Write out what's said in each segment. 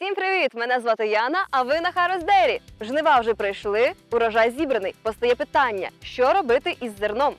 Всім привіт! Мене звати Яна, а ви на Harvest Дері. Жнива вже прийшли, урожай зібраний. Постає питання, що робити із зерном.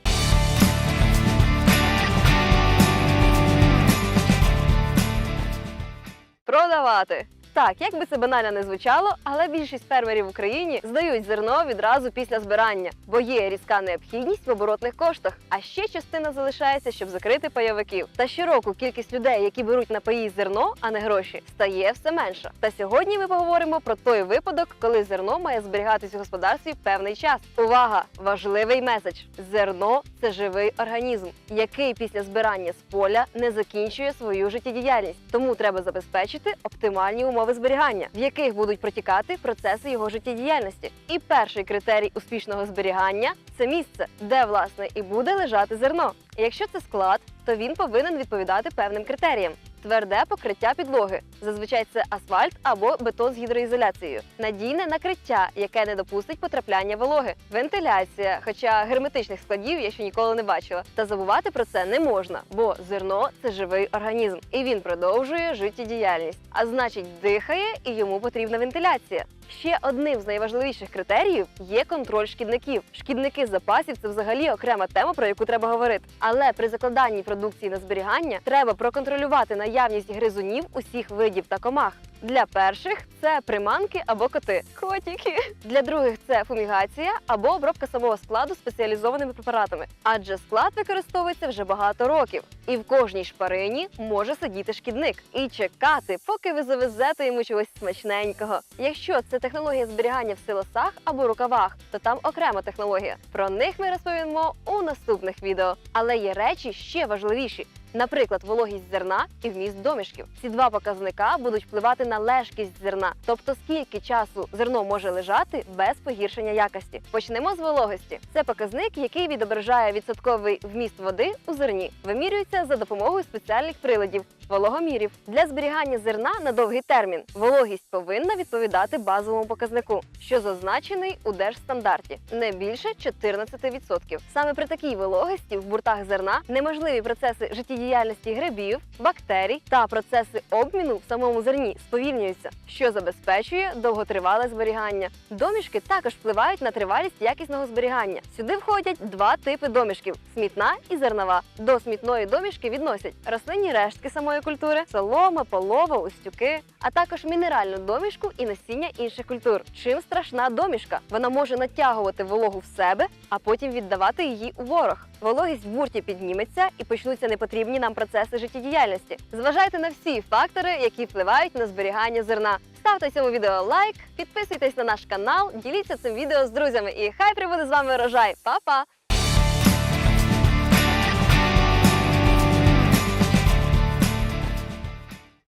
Продавати. Так, як би це банально не звучало, але більшість фермерів в Україні здають зерно відразу після збирання, бо є різка необхідність в оборотних коштах. А ще частина залишається, щоб закрити пайовиків. Та щороку кількість людей, які беруть на паї зерно, а не гроші, стає все менша. Та сьогодні ми поговоримо про той випадок, коли зерно має зберігатись у господарстві певний час. Увага! Важливий меседж: зерно це живий організм, який після збирання з поля не закінчує свою життєдіяльність. Тому треба забезпечити оптимальні умови зберігання, в яких будуть протікати процеси його життєдіяльності. І перший критерій успішного зберігання це місце, де власне і буде лежати зерно. Якщо це склад, то він повинен відповідати певним критеріям. Тверде покриття підлоги. Зазвичай це асфальт або бетон з гідроізоляцією. Надійне накриття, яке не допустить потрапляння вологи. Вентиляція, хоча герметичних складів я ще ніколи не бачила. Та забувати про це не можна, бо зерно це живий організм, і він продовжує життєдіяльність. А значить, дихає і йому потрібна вентиляція. Ще одним з найважливіших критеріїв є контроль шкідників. Шкідники запасів це взагалі окрема тема, про яку треба говорити. Але при закладанні продукції на зберігання треба проконтролювати наявність гризунів усіх видів та комах. Для перших це приманки або коти. Котики. Для других це фумігація або обробка самого складу спеціалізованими препаратами. Адже склад використовується вже багато років, і в кожній шпарині може сидіти шкідник і чекати, поки ви завезете йому чогось смачненького. Якщо це технологія зберігання в силосах або рукавах, то там окрема технологія. Про них ми розповімо у наступних відео. Але є речі ще важливіші. Наприклад, вологість зерна і вміст домішків. Ці два показника будуть впливати на лежкість зерна, тобто скільки часу зерно може лежати без погіршення якості. Почнемо з вологості. Це показник, який відображає відсотковий вміст води у зерні. Вимірюється за допомогою спеціальних приладів вологомірів. Для зберігання зерна на довгий термін вологість повинна відповідати базовому показнику, що зазначений у держстандарті не більше 14%. Саме при такій вологості в буртах зерна неможливі процеси життєдіяльності грибів, бактерій та процеси обміну в самому зерні сповільнюються, що забезпечує довготривале зберігання. Домішки також впливають на тривалість якісного зберігання. Сюди входять два типи домішків: смітна і зернова. До смітної домішки відносять рослинні рештки самої культури, солома, полова, устюки, а також мінеральну домішку і насіння інших культур. Чим страшна домішка? Вона може натягувати вологу в себе, а потім віддавати її у ворог. Вологість в бурті підніметься і почнуться непотрібні нам процеси життєдіяльності. Зважайте на всі фактори, які впливають на зберігання зерна. Ставте цьому відео лайк, підписуйтесь на наш канал, діліться цим відео з друзями і хай прибуде з вами урожай. Па-па!